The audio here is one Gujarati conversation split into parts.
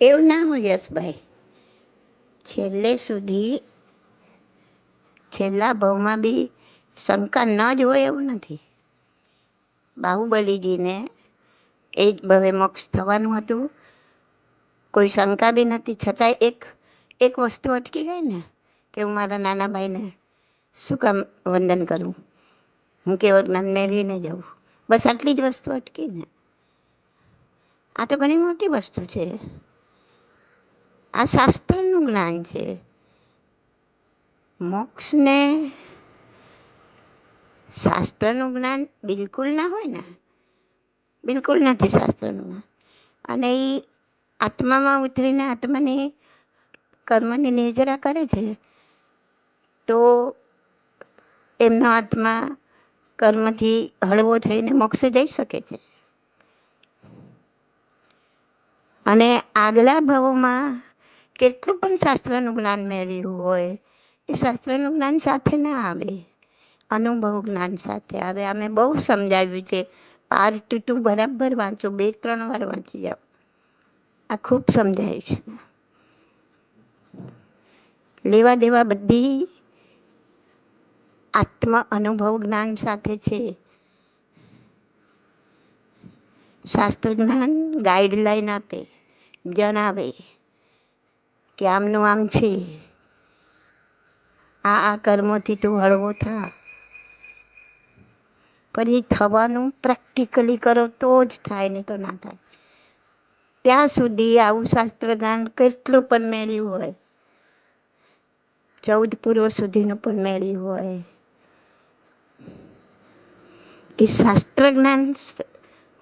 એવું ના હું યશભાઈ. છેલ્લે સુધી છેલ્લા ભાવમાં બી શંકા ન જ હોય એવું નથી. બાહુબલીજીને એ જ ભવે મોક્ષ થવાનું હતું. કોઈ શંકા બી નથી. છતાંય એક એક વસ્તુ અટકી ગઈ ને કે હું મારા નાના ભાઈને શું કામ વંદન કરું? હું કેવળ જ્ઞાન મેળવીને જાઉં. બસ આટલી જ વસ્તુ અટકી ને. આ તો ઘણી મોટી વસ્તુ છે. આ શાસ્ત્રનું જ્ઞાન છે. મોક્ષને શાસ્ત્રનું જ્ઞાન બિલકુલ ના હોય ને. બિલકુલ નથી શાસ્ત્રનું જ્ઞાન. અને એ આત્મામાં ઉતરીને આત્માની કર્મની નિજરા કરે છે, તો એમનો આત્મા કર્મથી હળવો થઈને મોક્ષે જઈ શકે છે. અને આગલા ભાવોમાં કેટલું પણ શાસ્ત્રનું જ્ઞાન મેળવ્યું હોય, એ શાસ્ત્રનું જ્ઞાન સાથે ના આવે, અનુભવ જ્ઞાન સાથે આવે. અમે બહુ સમજાવ્યું છે. પાર્ટ ટુ બરાબર વાંચો, બે ત્રણ વાર વાંચી જાઓ. આ ખૂબ સમજાય છે. લેવા દેવા બધી આત્મ અનુભવ જ્ઞાન સાથે છે. શાસ્ત્ર જ્ઞાન ગાઈડલાઈન આપે, જણાવે. કે આમનું આમ છે. આ આ કર્મોથી તું હળવો થા. પણ એ થવાનું પ્રેક્ટિકલી કરો તો જ થાય ને તો ના થાય. ત્યાં સુધી આવું શાસ્ત્ર જ્ઞાન કેટલું પણ મેળ્યું હોય. ચૌદ પૂર્વ સુધીનું પણ મેળ્યું હોય. એ શાસ્ત્ર જ્ઞાન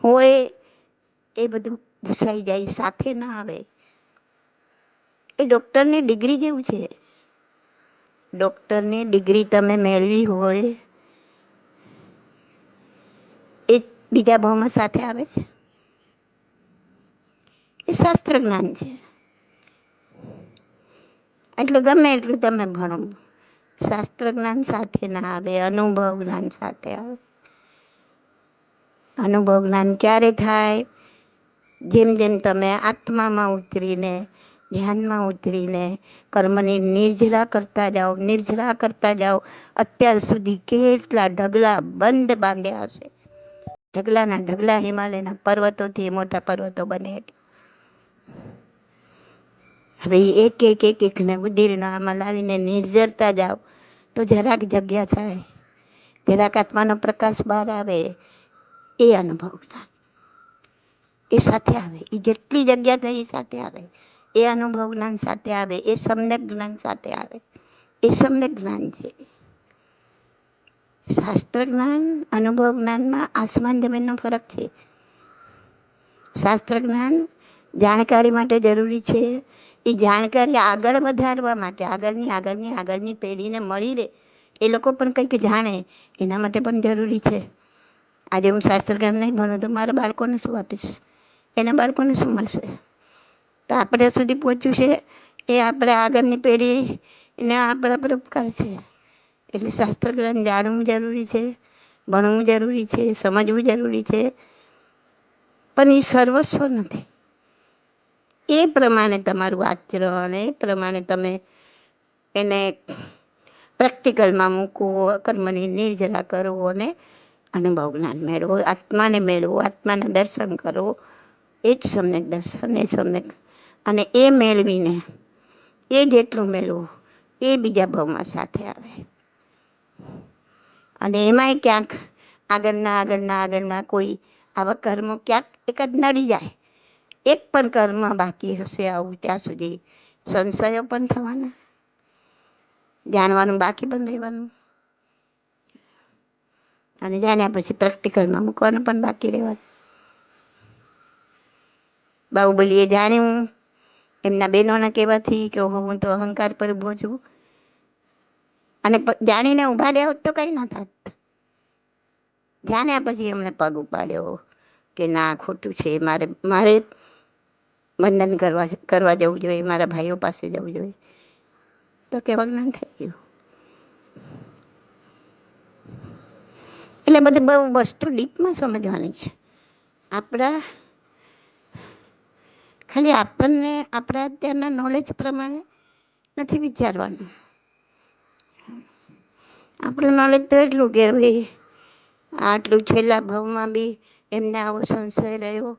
હોય એ બધું ભૂસાઈ જાય, સાથે ના આવે. એ ડૉક્ટરની ડિગ્રી જેવું છે? ડૉક્ટરની ડિગ્રી તમે મેળવી હોય, એ બીજા ભાવમાં સાથે આવે છે? એ શાસ્ત્ર જ્ઞાન છે. એટલે ગમે એટલું તમે ભણો. શાસ્ત્ર જ્ઞાન સાથે ના આવે અનુભવ જ્ઞાન સાથે આવે. અનુભવ જ્ઞાન ક્યારે થાય? જેમ જેમ તમે આત્મામાં ઉતરીને ધ્યાનમાં ઉતરીને કર્મને નિર્જરા કરતા જાઓ, નિર્જરા કરતા જાઓ. અત્યાર સુધી કેટલા ઢગલા બંધ બાંધ્યા હશે. ઢગલાના ઢગલા હિમાલયના પર્વતોથી મોટા પર્વતો બને હવે એક એક એક એકને ઉદીર્ણ આમાં લાવીને નિર્જરતા જાઓ. તો જરાક જગ્યા થાય. જરાક આત્માનો પ્રકાશ બહાર આવે. એ અનુભવ થાય. એ સાથે આવે. એ જેટલી જગ્યા થાય એ સાથે આવે. એ અનુભવ જ્ઞાન સાથે આવે, એ સમ્યક જ્ઞાન સાથે આવે, એ સમ્યક જ્ઞાન છે. શાસ્ત્ર જ્ઞાન, અનુભવ જ્ઞાનમાં આસમાન જમીનનો ફરક છે. શાસ્ત્ર જ્ઞાન જાણકારી માટે જરૂરી છે. એ જાણકારી આગળ વધારવા માટે, આગળની આગળની આગળની પેઢીને મળી રહે. એ લોકો પણ કંઈક જાણે, એના માટે પણ જરૂરી છે. આજે હું શાસ્ત્ર જ્ઞાન નહીં ભણું તો મારા બાળકોને શું આપીશ? એના બાળકોને શું મળશે? તો આપણે સુધી પહોંચ્યું છે. એ આપણે આગળની પેઢીને આપણા પર ઉપકાર છે. એટલે શાસ્ત્ર જ્ઞાન જાણવું જરૂરી છે, ભણવું જરૂરી છે, સમજવું જરૂરી છે. પણ એ સર્વસ્વ નથી. એ પ્રમાણે તમારું આચરણ, એ પ્રમાણે તમે એને પ્રેક્ટિકલમાં મૂકવો કર્મની નિર્જરા કરવો અને અનુભવ જ્ઞાન મેળવો, આત્માને મેળવો, આત્માને દર્શન કરો. એ જ સમ્યક દર્શન, એ સમ્યક અને એ મેળવીને એ જેટલું મેળવું, એ બીજા ભાવમાં સાથે આવે. અને એમાંય ક્યાંક આગળના આગળના આગળના કોઈ આવા કર્મ ક્યાંક એક જ નડી જાય. એક પણ કર્મ બાકી હશે આવું ત્યાં સુધી સંશયો પણ થવાના. જાણવાનું બાકી પણ રહેવાનું. અને જાણ્યા પછી પ્રેક્ટિકલમાં મૂકવાનું પણ બાકી રહેવાનું. બાહુબલીએ જાણ્યું એમના બહેનોના કહેવાથી કે હું તો અહંકાર પર ઊભો છું. અને જાણીને ઊભા રહ્યા હોત તો કંઈ ના થાત. જાણ્યા પછી એમણે પગ ઉપાડ્યો કે ના, ખોટું છે, મારે મારે વંદન કરવા કરવા જવું જોઈએ, મારા ભાઈઓ પાસે જવું જોઈએ. તો કે જ્ઞાન થઈ ગયું. એટલે બધું બહુ વસ્તુ ડીપમાં સમજવાની છે. આપણા ખાલી આપણને, આપણા અત્યારના નોલેજ પ્રમાણે નથી વિચારવાનું. આપણું નોલેજ તો એટલું કે ભાઈ આટલું છેલ્લા ભાવમાં બી એમને આવો સંશય રહ્યો.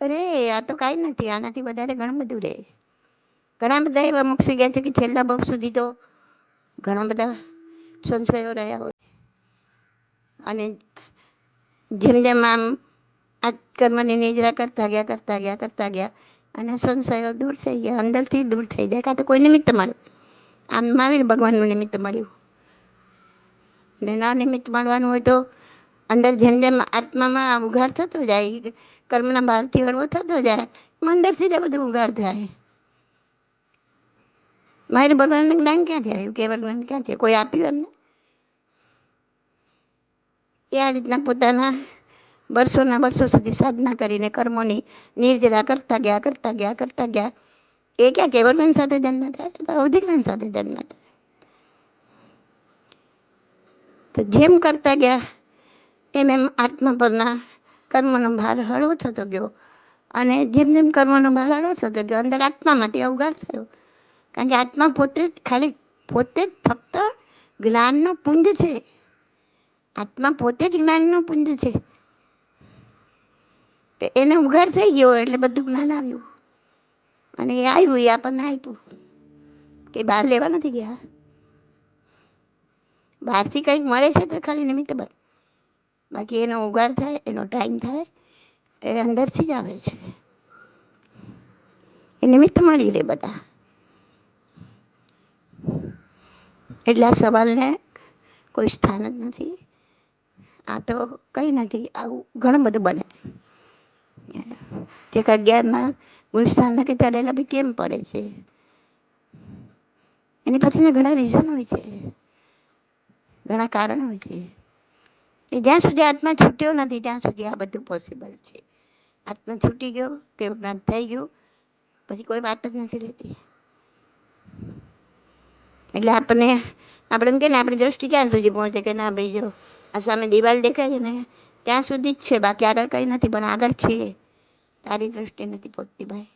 અરે, આ તો કાંઈ નથી, આનાથી વધારે ઘણું બધું રહે. ઘણા બધા એવા મુક્ષી ગયા છે કે છેલ્લા ભાવ સુધી તો ઘણા બધા સંશયો રહ્યા હોય. અને જેમ જેમ આમ આ કર્મની નિજરા કરતા ગયા કરતા ગયા કરતા ગયા અને સંશયો દૂર થઈ ગયા, અંદરથી દૂર થઈ જાય. કાં તો કોઈ નિમિત્ત મળ્યું આમ મારે ભગવાનનું નિમિત્ત મળ્યું. ને ના નિમિત્ત મળવાનું હોય તો અંદર જેમ જેમ આત્મામાં ઉઘાડ થતો જાય કર્મના બહારથી હળવો થતો જાય અંદરથી જ બધું ઉઘાડ થાય. મારે ભગવાનનું જ્ઞાન ક્યાંથી આવ્યું કેવળ જ્ઞાન ક્યાંથી કોઈ આપ્યું એમને? એ આ રીતના પોતાના વર્ષોના વર્ષો સુધી સાધના કરીને કર્મોની નિર્જરા કરતા ગયા કરતા ગયા કરતા ગયા. એ ક્યાં કેવલબેન સાથે જન્મ થાય? તો સાથે જન્મ થાય. તો જેમ કરતા ગયા, એમ એમ આત્મા પરના કર્મનો ભાર હળવો થતો ગયો. અને જેમ જેમ કર્મનો ભાર હળવો થતો ગયો, અંદર આત્મામાંથી અવગાડ થયો. કારણ કે આત્મા પોતે જ ખાલી પોતે જ ફક્ત જ્ઞાનનો પુંજ છે. આત્મા પોતે જ જ્ઞાનનો પુંજ છે. એને ઉઘાડ થઈ ગયો એટલે બધું જ્ઞાન આવ્યું. અને એ આવ્યું, એ આપણને આપ્યું. કે બહાર લેવા નથી ગયા. બહારથી કંઈક મળે છે તો ખાલી નિમિત્ત બન બાકી એનો ઉગાડ થાય, એનો ટાઈમ થાય, એ અંદરથી જ આવે છે. એ નિમિત્ત મળી રહે બધા. એટલે આ સવાલને કોઈ સ્થાન જ નથી. આ તો કંઈ નથી, આવું ઘણું બધું બને. છે જે અગિયારમાં ગુણસ્થાન કે ચડેલા બી કેમ પડે છે એની પાછળના ઘણા રીઝન હોય છે ઘણા કારણ હોય છે એ જ્યાં સુધી આત્મા છૂટ્યો નથી ત્યાં સુધી આ બધું પોસિબલ છે આત્મા છૂટી ગયો કે જ્ઞાન થઈ ગયું પછી કોઈ વાત જ નથી રહેતી એટલે આપણને આપણે કે ને આપણી દ્રષ્ટિ ક્યાં સુધી પહોંચે કે ના ભાઈ જો આ સામે દિવાલ દેખાય છે ને ત્યાં સુધી જ છે, બાકી આગળ કંઈ નથી, પણ આગળ છે. તારી દ્રષ્ટિ નથી પહોંચતી ભાઈ.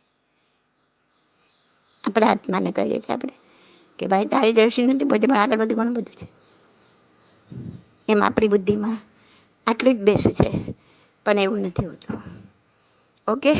આપણા આત્માને કહીએ છીએ આપણે કે ભાઈ, તારી દ્રષ્ટિ નથી પહોંચતી પણ આગળ બધું ઘણું બધું છે. એમ આપણી બુદ્ધિમાં આટલું જ બેસે છે, પણ એવું નથી હોતું. ઓકે?